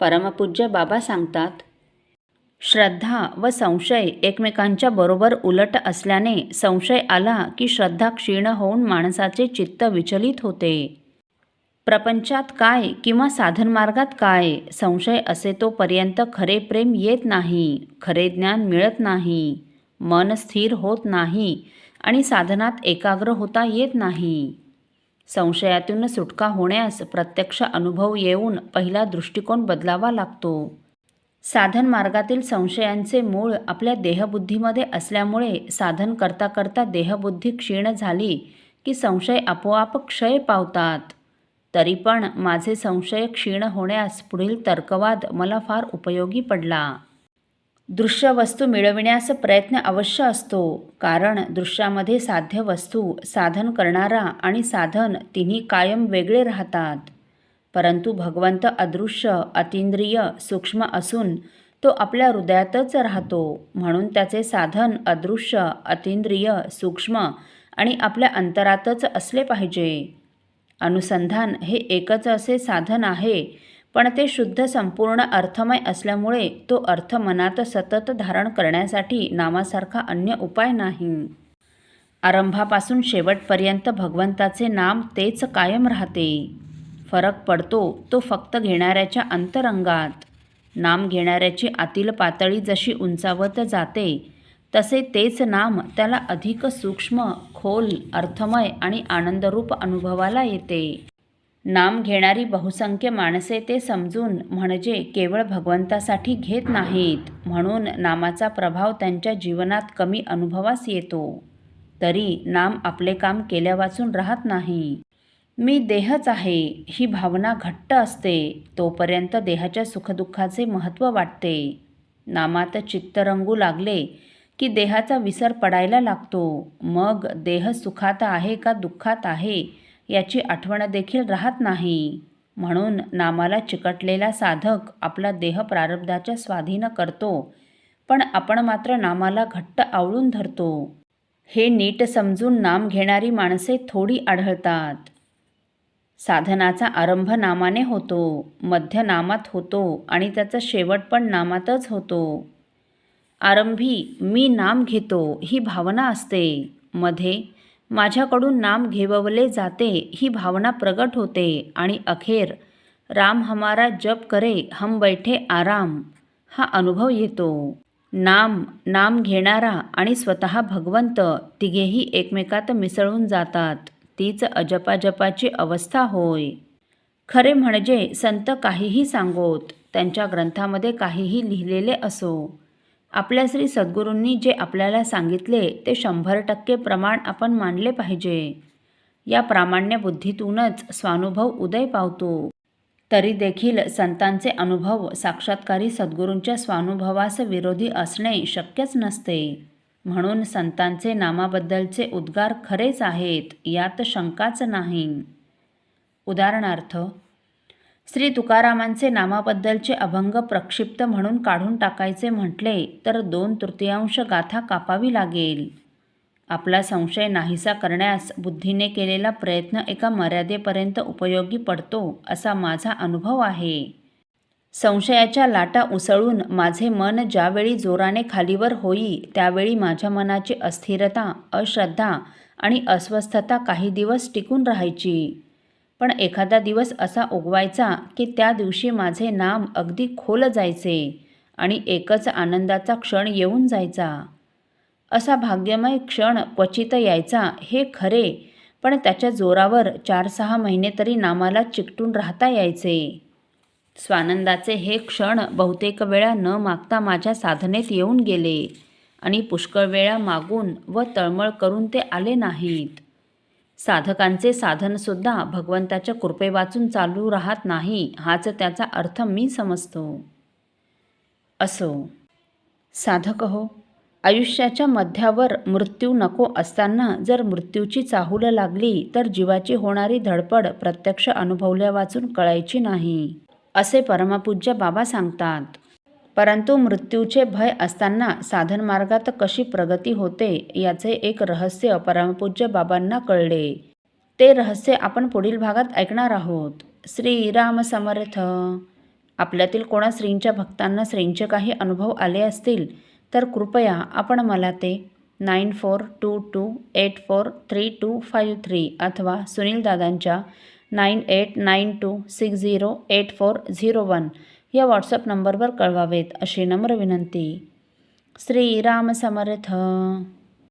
परमपूज्य बाबा सांगतात श्रद्धा व संशय एकमेकांच्या बरोबर उलट असल्याने संशय आला की श्रद्धा क्षीण होऊन माणसाचे चित्त विचलित होते. प्रपंचात काय किंवा साधनमार्गात काय संशय असे तोपर्यंत खरे प्रेम येत नाही खरे ज्ञान मिळत नाही मन स्थिर होत नाही आणि साधनात एकाग्र होता येत नाही. संशयातून सुटका होण्यास प्रत्यक्ष अनुभव येऊन पहिला दृष्टिकोन बदलावा लागतो. साधन मार्गातील संशयांचे मूळ आपल्या देहबुद्धीमध्ये असल्यामुळे साधन करता करता देहबुद्धी क्षीण झाली की संशय आपोआप क्षय पावतात. तरी पण माझे संशय क्षीण होण्यास पुढील तर्कवाद मला फार उपयोगी पडला. दृश्य वस्तू मिळविण्यास प्रयत्न अवश्य असतो. कारण दृश्यामध्ये साध्य वस्तू साधन करणारा आणि साधन तिन्ही कायम वेगळे राहतात. परंतु भगवंत अदृश्य अतिंद्रिय सूक्ष्म असून तो आपल्या हृदयातच राहतो. म्हणून त्याचे साधन अदृश्य अतिंद्रिय सूक्ष्म आणि आपल्या अंतरातच असले पाहिजे. अनुसंधान हे एकच असे साधन आहे पण ते शुद्ध संपूर्ण अर्थमय असल्यामुळे तो अर्थ मनात सतत धारण करण्यासाठी नामासारखा अन्य उपाय नाही. आरंभापासून शेवटपर्यंत भगवंताचे नाम तेच कायम राहते. फरक पडतो तो फक्त घेणाऱ्याच्या अंतरंगात. नाम घेणाऱ्याची आतील पातळी जशी उंचावत जाते तसे तेच नाम त्याला अधिक सूक्ष्म खोल अर्थमय आणि आनंदरूप अनुभवाला येते. नाम घेणारी बहुसंख्य माणसे ते समजून म्हणजे केवळ भगवंतासाठी घेत नाहीत म्हणून नामाचा प्रभाव त्यांच्या जीवनात कमी अनुभवास येतो. तरी नाम आपले काम केल्यावाचून राहत नाही. मी देहच आहे ही भावना घट्ट असते तोपर्यंत देहाच्या सुखदुःखाचे महत्त्व वाटते. नामात चित्त रंगू लागले की देहाचा विसर पडायला लागतो. मग देह सुखात आहे का दुःखात आहे याची आठवण देखील राहत नाही. म्हणून नामाला चिकटलेला साधक आपला देह प्रारब्धाच्या स्वाधीन करतो पण आपण मात्र नामाला घट्ट आवळून धरतो. हे नीट समजून नाम घेणारी माणसे थोडी आढळतात. साधनाचा आरंभ नामाने होतो मध्य नामात होतो आणि त्याचा शेवट पण नामातच होतो. आरंभी मी नाम घेतो ही भावना असते. मध्ये माझ्याकडून नाम घेववले जाते ही भावना प्रगट होते. आणि अखेर राम हमारा जप करे हम बैठे आराम. हा अनुभव येतो. नाम नाम घेणारा आणि स्वतः भगवंत तिघेही एकमेकात मिसळून जातात. तीच अजपाजपाची अवस्था होय. खरे म्हणजे संत काहीही सांगोत त्यांच्या ग्रंथामध्ये काहीही लिहिलेले असो. आपल्या श्री सद्गुरूंनी जे आपल्याला सांगितले ते शंभर टक्के प्रमाण आपण मानले पाहिजे. या प्रामाण्य बुद्धीतूनच स्वानुभव उदय पावतो. तरी देखील संतांचे अनुभव साक्षात्कारी सद्गुरूंच्या स्वानुभवास विरोधी असणे शक्यच नसते. म्हणून संतांचे नामाबद्दलचे उद्गार खरेच आहेत यात शंकाच नाही. उदाहरणार्थ श्री तुकारामांचे नामाबद्दलचे अभंग प्रक्षिप्त म्हणून काढून टाकायचे म्हटले तर दोन तृतीयांश गाथा कापावी लागेल. आपला संशय नाहीसा करण्यास बुद्धीने केलेला प्रयत्न एका मर्यादेपर्यंत उपयोगी पडतो असा माझा अनुभव आहे. संशयाच्या लाटा उसळून माझे मन ज्यावेळी जोराने खालीवर होई त्यावेळी माझ्या मनाची अस्थिरता अश्रद्धा आणि अस्वस्थता काही दिवस टिकून राहायची. पण एखादा दिवस असा उगवायचा की त्या दिवशी माझे नाम अगदी खोल जायचे आणि एकच आनंदाचा क्षण येऊन जायचा. असा भाग्यमय क्षण क्वचित यायचा हे खरे पण त्याच्या जोरावर चार सहा महिने तरी नामाला चिकटून राहता यायचे. स्वानंदाचे हे क्षण बहुतेक वेळा न मागता माझ्या साधनेत येऊन गेले आणि पुष्कळ वेळा मागून व तळमळ करून ते आले नाहीत. साधकांचे साधनसुद्धा भगवंताच्या कृपे वाचून चालू राहत नाही हाच त्याचा अर्थ मी समजतो. असो. साधक हो आयुष्याच्या मध्यावर मृत्यू नको असताना जर मृत्यूची चाहूल लागली तर जीवाची होणारी धडपड प्रत्यक्ष अनुभवल्या वाचून कळायची नाही असे परमपूज्य बाबा सांगतात. परंतु मृत्यूचे भय असताना साधन मार्गात कशी प्रगती होते याचे एक रहस्य परमपूज्य बाबांना कळले. ते रहस्य आपण पुढील भागात ऐकणार आहोत. श्रीराम समर्थ. आपल्यातील कोणा श्रींच्या भक्तांना श्रींचे काही अनुभव आले असतील तर कृपया आपण मला ते nine four two two eight four three two five three अथवा सुनील दादांच्या nine eight nine two six zero eight four zero one या व्हॉट्सअप नंबरवर कळवावेत अशी नम्र विनंती. श्रीराम समर्थ